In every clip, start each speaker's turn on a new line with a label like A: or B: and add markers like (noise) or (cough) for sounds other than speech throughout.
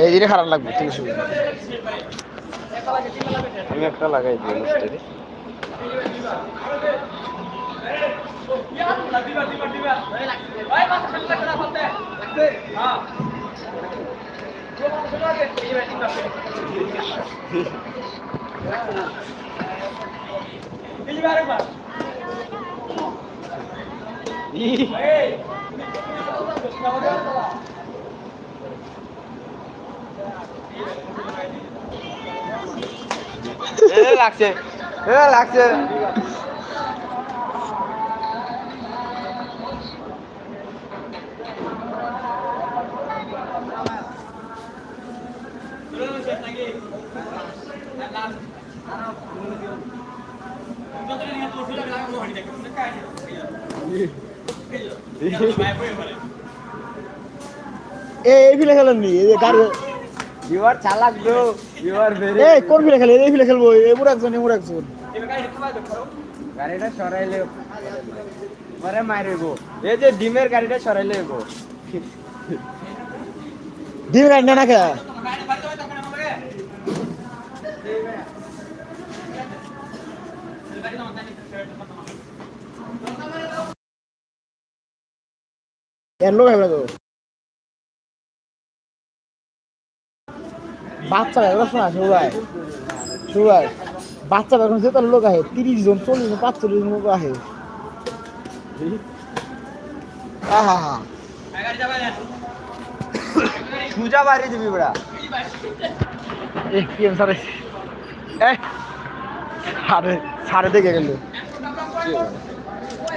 A: এই দিনে খারাপ লাগবে তিনশো
B: আমি একটা লাগাই দিই মিস্টারি। এ (laughs) লাগছে এ লাগছে।
A: এই ফিলে খেলেন নি এই যে গাড়ি
B: ইউ আর চালাক ব্রো ইউ আর ভেরি
A: এই কোন ফিলে খেলে? এই ফিলে খেলব এমুর একজন এমুর একজন।
B: গাড়িটা সরাইলে পরে মারে গো। এই যে ডিমের গাড়িটা সরাইলে গো।
A: দিন গাড়ি না লোক হবে তো? বাচ্চা বের শোনা, সবাই সবাই। বাচ্চা বের যে তার লোক আহে তিরিশ জন, চল্লিশ জন, পাঁচচল্লিশ জন লোক আহে, আহা। হা
B: সুজা বাড়ি দিবি বড়া।
A: এ কি এম সারে? এ সারে সারে দেখে গেল।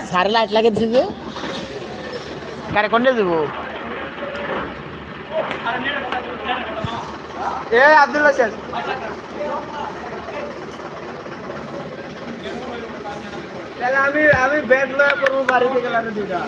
A: সারে লাইট লাগে দিছে কারে কোন দেব?
B: এ আব্দুল হোসেন তাহলে আমি আমি ব্যাগ লয়ে করব বাড়িতে গেলাম দুটা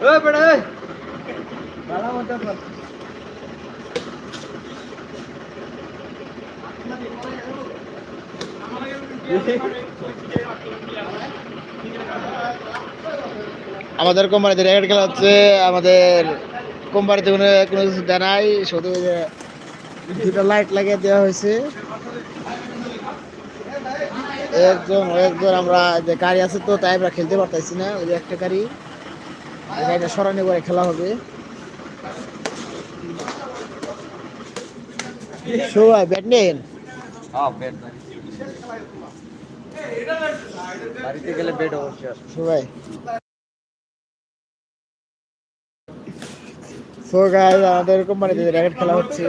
B: ও বেড়া ওই ভালো মতো
A: আমাদের কোম্পানিতে রেকর্ড খেলা হচ্ছে, আমাদের কোম্পানিতে কোনো কোনো কিছু দেয় নাই, শুধু দুটো লাইট লাগিয়ে দেওয়া হয়েছে। একজন একজন, আমরা যে গাড়ি আছে তো, তাই আমরা খেলতে পারতেছি না, ওই একটা গাড়ি। গাড়িটা সরানি করে খেলা হবে। সবাই ব্যাট নেন
B: বাড়িতে গেলে বেড অবশ্যই
A: সো আমাদের কোম্পানিতে র্যাকেট খেলা হচ্ছে।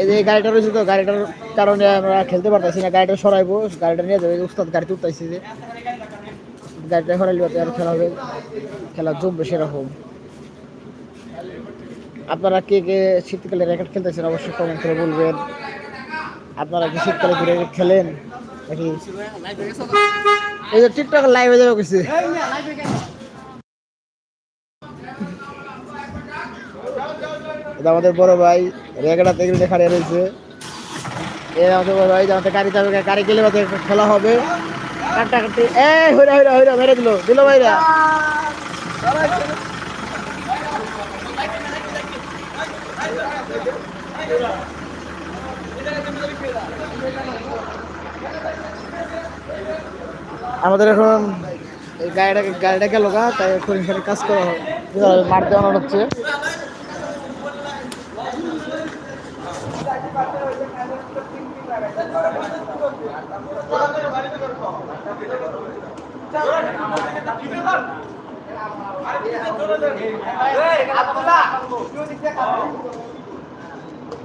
A: এই যে গাড়িটা রয়েছে তো, গাড়িটার কারণে আমরা খেলতে পারতেছি না, গাড়িটা সরাইবো, গাড়িটা নিয়ে যাবে, উস্তাদ গাড়ি তুলতেছি যে। গাড়িটা সরাইলে আর খেলা হবে, খেলা জমবে সেরকম। আপনারা কে কে শীতকালে র্যাকেট খেলতেছেন অবশ্যই কমেন্ট করে বলবেন। আপনারা কি শীতকালে ঘুরে খেলেন? নাকি? এই যে টিকটক লাইভে যাবে কিছু আমাদের বড় ভাই রেগাটা থেকে দেখা রয়েছে। এ আমাদের বড় ভাই আমাদের গাড়ি যাবে, গাড়ি গেলে আমাদের খেলা হবে। কাটটা কাটতে এ হইরা হইরা হইরা, মেরে দিল। দিল ভাইরা। আমাদের এখন গাড়িটাকে গাড়িটাকে গেল তাই এখন এখানে কাজ করা হয় মাঠ দেওয়ানো হচ্ছে আব্দুল্লাহ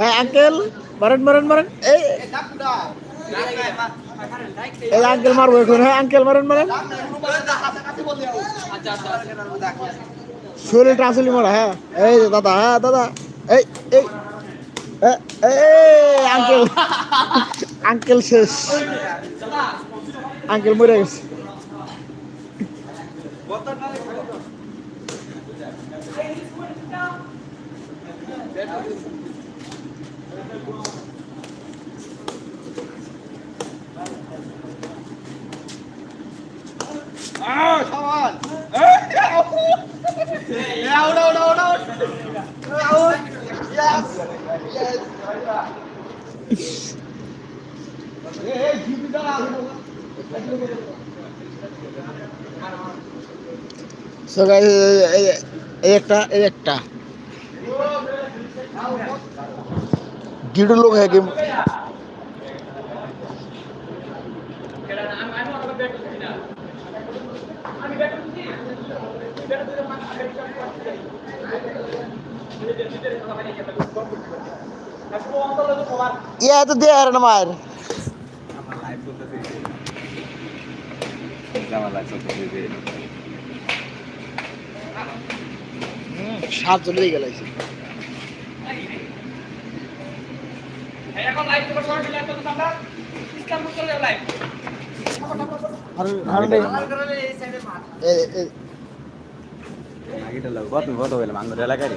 A: হ্যাঁ আঙ্কেল, মারেন মারেন মারেন। এই এই আঙ্কেল মারবো এখন। হ্যাঁ আঙ্কেল, মারেন মারেন। শরীরটা আসলে মারা হ্যাঁ। এই দাদা হ্যাঁ দাদা। এই এই। আঙ্কেল। আঙ্কেল শেষ। আঙ্কেল মরে গেছে। সো গাইস এই এই একটা এই একটা গিডু লোক है गेम ইয়া তো দিয়ে হারেন মায়ের। সাত চলে গেল
C: এখন লাইভ তো সরাসরি লাইভ এলাকায়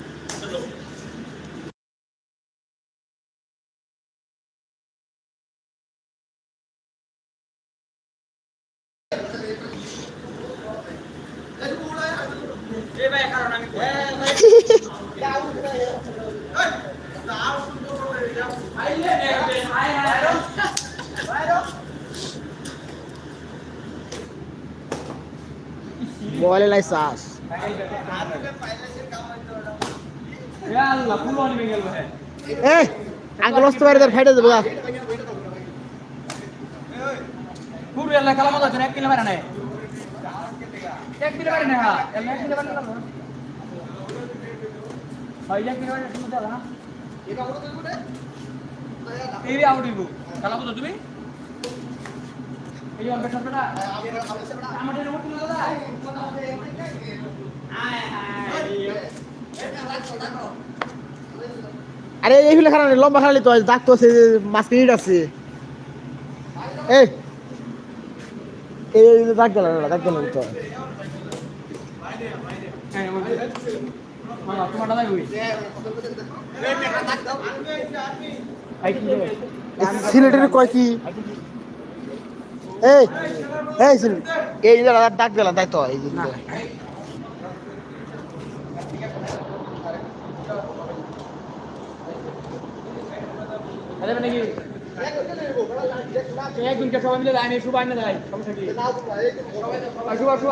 A: মোবাইলে নাই চার্জ এই আঙ্কেল অস্ত বাইরে ফাইটে দেবো গা।
C: খেলা হ্যাঁ হয় হ্যাঁ এই খেলা
A: আরে এইগুলো খারাপ লম্বা খারাপ তো দাগ তো আছে মাছ মিনিট আছে এই এই দাগ গেল দাগ গেল তো
C: হ্যাঁ
A: সিলেটের কয় কি এই এই এই ডাক দিলাম, তাই তো, এই যে।
C: আরে কি একদিনকে সবাই মিলে লাইনে শুভ আইনে দেয় সমস্যা কি শুভ শুভ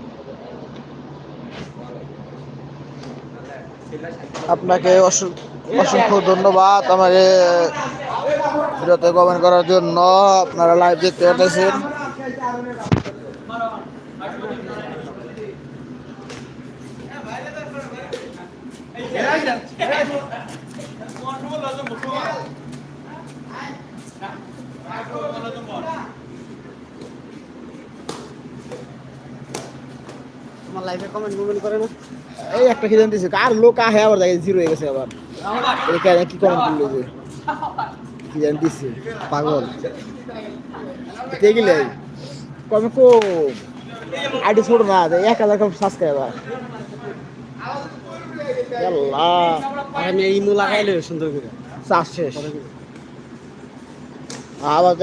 A: আপনাকে অসংখ্য ধন্যবাদ আমাকে ভিডিওতে কমেন্ট করার জন্য। আপনারা লাইভ দেখতে পাচ্ছেন
B: আমার লাইভে কমেন্ট কমেন্ট করে না।
A: এই একটা কি জানতেছি আর লোক আহে আবার দেখে জিরো হয়ে গেছে আবার। কি কমেন্ট করল যে। কি জানতেছি পাগল। দেখলে কমে কো আইডি ছোট না এক হাজার কম সাবস্ক্রাইবার আল্লাহ
B: আমি ইমু লাগাইলে সুন্দর করে।
A: চাষ শেষ। আবার